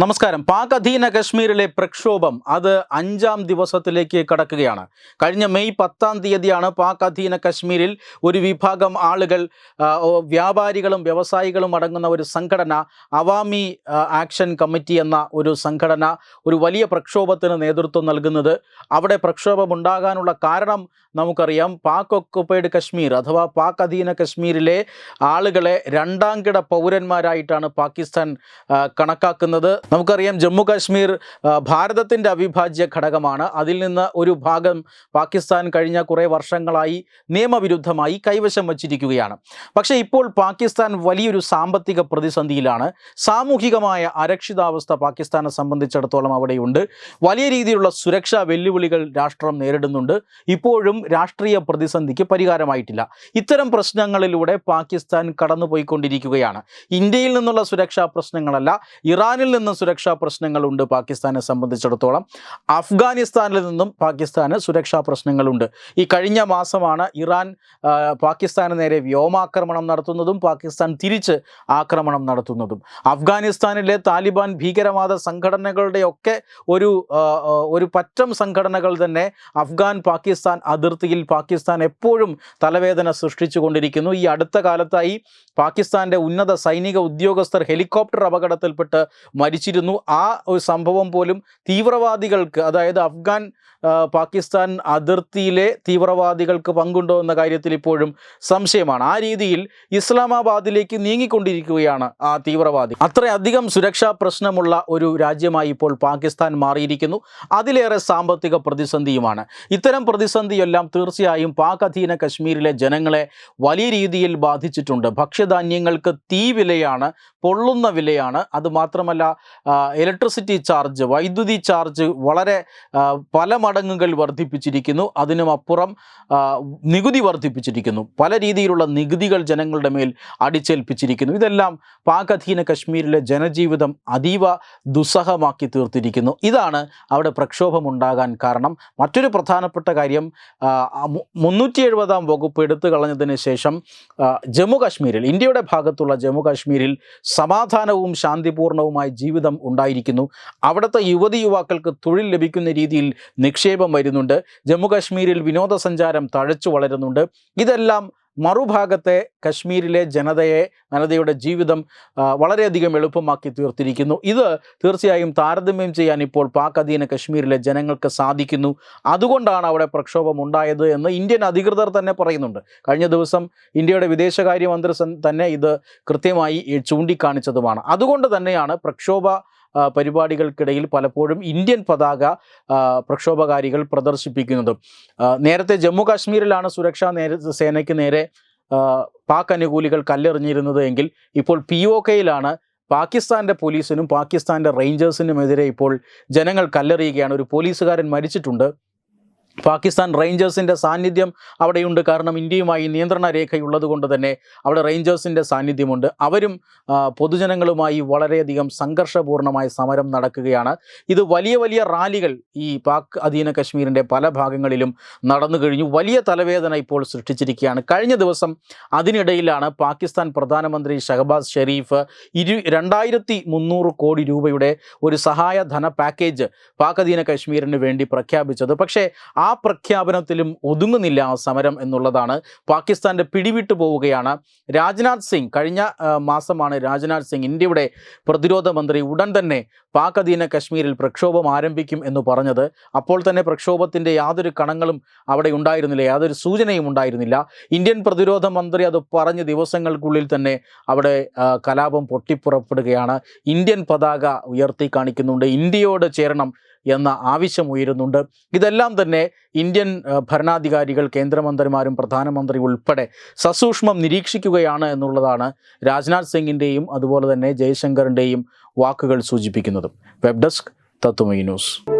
നമസ്കാരം. പാക് അധീന കശ്മീരിലെ പ്രക്ഷോഭം അത് അഞ്ചാം ദിവസത്തിലേക്ക് കടക്കുകയാണ്. കഴിഞ്ഞ മെയ് പത്താം തീയതിയാണ് പാക് അധീന കശ്മീരിൽ ഒരു വിഭാഗം ആളുകൾ വ്യാപാരികളും വ്യവസായികളും അടങ്ങുന്ന ഒരു സംഘടന അവാമി ആക്ഷൻ കമ്മിറ്റി എന്ന ഒരു സംഘടന ഒരു വലിയ പ്രക്ഷോഭത്തിന് നേതൃത്വം നൽകുന്നത്. അവിടെ പ്രക്ഷോഭം ഉണ്ടാകാനുള്ള കാരണം നമുക്കറിയാം. പാക് ഒക്കുപ്പൈഡ് കശ്മീർ അഥവാ പാക് അധീന കശ്മീരിലെ ആളുകളെ രണ്ടാം കിട പൗരന്മാരായിട്ടാണ് പാകിസ്ഥാൻ കണക്കാക്കുന്നത്. നമുക്കറിയാം ജമ്മു കാശ്മീർ ഭാരതത്തിന്റെ അവിഭാജ്യ ഘടകമാണ്. അതിൽ നിന്ന് ഒരു ഭാഗം പാകിസ്ഥാൻ കഴിഞ്ഞ കുറേ വർഷങ്ങളായി നിയമവിരുദ്ധമായി കൈവശം വച്ചിരിക്കുകയാണ്. പക്ഷേ ഇപ്പോൾ പാകിസ്ഥാൻ വലിയൊരു സാമ്പത്തിക പ്രതിസന്ധിയിലാണ്. സാമൂഹികമായ അരക്ഷിതാവസ്ഥ പാകിസ്ഥാനെ സംബന്ധിച്ചിടത്തോളം അവിടെയുണ്ട്. വലിയ രീതിയിലുള്ള സുരക്ഷാ വെല്ലുവിളികൾ രാഷ്ട്രം നേരിടുന്നുണ്ട്. ഇപ്പോഴും രാഷ്ട്രീയ പ്രതിസന്ധിക്ക് പരിഹാരമായിട്ടില്ല. ഇത്തരം പ്രശ്നങ്ങളിലൂടെ പാകിസ്ഥാൻ കടന്നുപോയിക്കൊണ്ടിരിക്കുകയാണ്. ഇന്ത്യയിൽ നിന്നുള്ള സുരക്ഷാ പ്രശ്നങ്ങളല്ല ഇറാനിൽ നിന്ന് സുരക്ഷാ പ്രശ്നങ്ങളുണ്ട് പാകിസ്ഥാനെ സംബന്ധിച്ചിടത്തോളം. അഫ്ഗാനിസ്ഥാനിൽ നിന്നും പാകിസ്ഥാന് സുരക്ഷാ പ്രശ്നങ്ങളുണ്ട്. ഈ കഴിഞ്ഞ മാസമാണ് ഇറാൻ പാകിസ്ഥാന് നേരെ വ്യോമാക്രമണം നടത്തുന്നതും പാകിസ്ഥാൻ തിരിച്ച് ആക്രമണം നടത്തുന്നതും. അഫ്ഗാനിസ്ഥാനിലെ താലിബാൻ ഭീകരവാദ സംഘടനകളുടെയൊക്കെ ഒരു ഒരു പറ്റം സംഘടനകൾ തന്നെ അഫ്ഗാൻ പാകിസ്ഥാൻ അതിർത്തിയിൽ പാകിസ്ഥാൻ എപ്പോഴും തലവേദന സൃഷ്ടിച്ചുകൊണ്ടിരിക്കുന്നു. ഈ അടുത്ത കാലത്തായി പാകിസ്ഥാന്റെ ഉന്നത സൈനിക ഉദ്യോഗസ്ഥർ ഹെലികോപ്റ്റർ അപകടത്തിൽപ്പെട്ട് മരിച്ചിരുന്നു ആ ഒരു സംഭവം പോലും തീവ്രവാദികൾക്ക് അതായത് അഫ്ഗാൻ പാകിസ്ഥാൻ അതിർത്തിയിലെ തീവ്രവാദികൾക്ക് പങ്കുണ്ടോ എന്ന കാര്യത്തിൽ ഇപ്പോഴും സംശയമാണ്. ആ രീതിയിൽ ഇസ്ലാമാബാദിലേക്ക് നീങ്ങിക്കൊണ്ടിരിക്കുകയാണ് ആ തീവ്രവാദി. അത്രയധികം സുരക്ഷാ പ്രശ്നമുള്ള ഒരു രാജ്യമായി ഇപ്പോൾ പാകിസ്ഥാൻ മാറിയിരിക്കുന്നു. അതിലേറെ സാമ്പത്തിക പ്രതിസന്ധിയുമാണ്. ഇത്തരം പ്രതിസന്ധിയെല്ലാം തീർച്ചയായും പാക് അധീന കശ്മീരിലെ ജനങ്ങളെ വലിയ രീതിയിൽ ബാധിച്ചിട്ടുണ്ട്. ഭക്ഷ്യധാന്യങ്ങൾക്ക് തീ വിലയാണ് പൊള്ളുന്ന വിലയാണ്. അതുമാത്രമല്ല ഇലക്ട്രിസിറ്റി ചാർജ് വൈദ്യുതി ചാർജ് വളരെ പല മടങ്ങുകൾ വർദ്ധിപ്പിച്ചിരിക്കുന്നു. അതിനുമപ്പുറം നികുതി വർദ്ധിപ്പിച്ചിരിക്കുന്നു. പല രീതിയിലുള്ള നികുതികൾ ജനങ്ങളുടെ മേൽ അടിച്ചേൽപ്പിച്ചിരിക്കുന്നു. ഇതെല്ലാം പാക് അധീന കശ്മീരിലെ ജനജീവിതം അതീവ ദുസ്സഹമാക്കി തീർത്തിരിക്കുന്നു. ഇതാണ് അവിടെ പ്രക്ഷോഭമുണ്ടാകാൻ കാരണം. മറ്റൊരു പ്രധാനപ്പെട്ട കാര്യം മുന്നൂറ്റി എഴുപതാം വകുപ്പ് എടുത്തു കളഞ്ഞതിന് ശേഷം ജമ്മു കാശ്മീരിൽ ഇന്ത്യയുടെ ഭാഗത്തുള്ള ജമ്മു കാശ്മീരിൽ സമാധാനവും ശാന്തിപൂർണവുമായി ജീവിതം ഉണ്ടായിരിക്കുന്നു. അവിടുത്തെ യുവതി യുവാക്കൾക്ക് തൊഴിൽ ലഭിക്കുന്ന രീതിയിൽ നിക്ഷേപം വരുന്നുണ്ട്. ജമ്മു കാശ്മീരിൽ വിനോദസഞ്ചാരം തഴച്ചു വളരുന്നുണ്ട്. ഇതെല്ലാം മറുഭാഗത്തെ കശ്മീരിലെ ജനതയെ ജനതയുടെ ജീവിതം വളരെയധികം എളുപ്പമാക്കി തീർത്തിരിക്കുന്നു. ഇത് തീർച്ചയായും താരതമ്യം ചെയ്യാൻ ഇപ്പോൾ പാക് അധീന കശ്മീരിലെ ജനങ്ങൾക്ക് സാധിക്കുന്നു. അതുകൊണ്ടാണ് അവിടെ പ്രക്ഷോഭം ഉണ്ടായത് എന്ന് ഇന്ത്യൻ അധികൃതർ തന്നെ പറയുന്നുണ്ട്. കഴിഞ്ഞ ദിവസം ഇന്ത്യയുടെ വിദേശകാര്യമന്ത്രി തന്നെ ഇത് കൃത്യമായി ചൂണ്ടിക്കാണിച്ചതുമാണ്. അതുകൊണ്ട് തന്നെയാണ് പ്രക്ഷോഭ പരിപാടികൾക്കിടയിൽ പലപ്പോഴും ഇന്ത്യൻ പതാക പ്രക്ഷോഭകാരികൾ പ്രദർശിപ്പിക്കുന്നത്. നേരത്തെ ജമ്മു കാശ്മീരിലാണ് സുരക്ഷാ നേരെ സേനയ്ക്ക് നേരെ പാക് അനുകൂലികൾ കല്ലെറിഞ്ഞിരുന്നത് എങ്കിൽ ഇപ്പോൾ പി ഒ കെയിലാണ് പാകിസ്ഥാന്റെ പോലീസിനും പാകിസ്ഥാന്റെ റേഞ്ചേഴ്സിനുമെതിരെ ഇപ്പോൾ ജനങ്ങൾ കല്ലെറിയുകയാണ്. ഒരു പോലീസുകാരൻ മരിച്ചിട്ടുണ്ട്. പാകിസ്ഥാൻ റേഞ്ചേഴ്സിന്റെ സാന്നിധ്യം അവിടെയുണ്ട്. കാരണം ഇന്ത്യയുമായി നിയന്ത്രണ രേഖയുള്ളത് കൊണ്ട് തന്നെ അവിടെ റേഞ്ചേഴ്സിന്റെ സാന്നിധ്യമുണ്ട്. അവരും പൊതുജനങ്ങളുമായി വളരെയധികം സംഘർഷപൂർണമായ സമരം നടക്കുകയാണ്. ഇത് വലിയ വലിയ റാലികൾ ഈ പാക് അധീന കശ്മീരിന്റെ പല ഭാഗങ്ങളിലും നടന്നു കഴിഞ്ഞു. വലിയ തലവേദന ഇപ്പോൾ സൃഷ്ടിച്ചിരിക്കുകയാണ്. കഴിഞ്ഞ ദിവസം അതിനിടയിലാണ് പാകിസ്ഥാൻ പ്രധാനമന്ത്രി ഷഹബാസ് ഷെരീഫ് ഇരു രണ്ടായിരത്തി മുന്നൂറ് കോടി രൂപയുടെ ഒരു സഹായ ധന പാക്കേജ് പാക് അധീന കശ്മീരിന് വേണ്ടി പ്രഖ്യാപിച്ചത്. പക്ഷേ ആ പ്രഖ്യാപനത്തിലും ഒതുങ്ങുന്നില്ല ആ സമരം എന്നുള്ളതാണ്. പാകിസ്ഥാന്റെ പിടിവിട്ടു പോവുകയാണ്. രാജ്നാഥ് സിംഗ് കഴിഞ്ഞ ആ, മാസമാണ് രാജ്നാഥ് സിംഗ് ഇന്ത്യയുടെ പ്രതിരോധ മന്ത്രി ഉടൻ തന്നെ പാക് അധീന കശ്മീരിൽ പ്രക്ഷോഭം ആരംഭിക്കും എന്ന് പറഞ്ഞത്. അപ്പോൾ തന്നെ പ്രക്ഷോഭത്തിന്റെ യാതൊരു കണങ്ങളും അവിടെ ഉണ്ടായിരുന്നില്ല യാതൊരു സൂചനയും ഉണ്ടായിരുന്നില്ല. ഇന്ത്യൻ പ്രതിരോധ മന്ത്രി അത് പറഞ്ഞ ദിവസങ്ങൾക്കുള്ളിൽ തന്നെ അവിടെ കലാപം പൊട്ടിപ്പുറപ്പെടുകയാണ്. ഇന്ത്യൻ പതാക ഉയർത്തി കാണിക്കുന്നുണ്ട്. ഇന്ത്യയോട് ചേരണം എന്ന ആവശ്യം ഉയരുന്നുണ്ട് ഇതെല്ലാം തന്നെ ഇന്ത്യൻ ഭരണാധികാരികൾ കേന്ദ്രമന്ത്രിമാരും പ്രധാനമന്ത്രി ഉൾപ്പെടെ സസൂക്ഷ്മം നിരീക്ഷിക്കുകയാണ് എന്നുള്ളതാണ് രാജ്നാഥ് സിംഗിന്റെയും അതുപോലെ തന്നെ ജയശങ്കറിന്റെയും വാക്കുകൾ സൂചിപ്പിക്കുന്നത്. Web desk Tatwamayi news.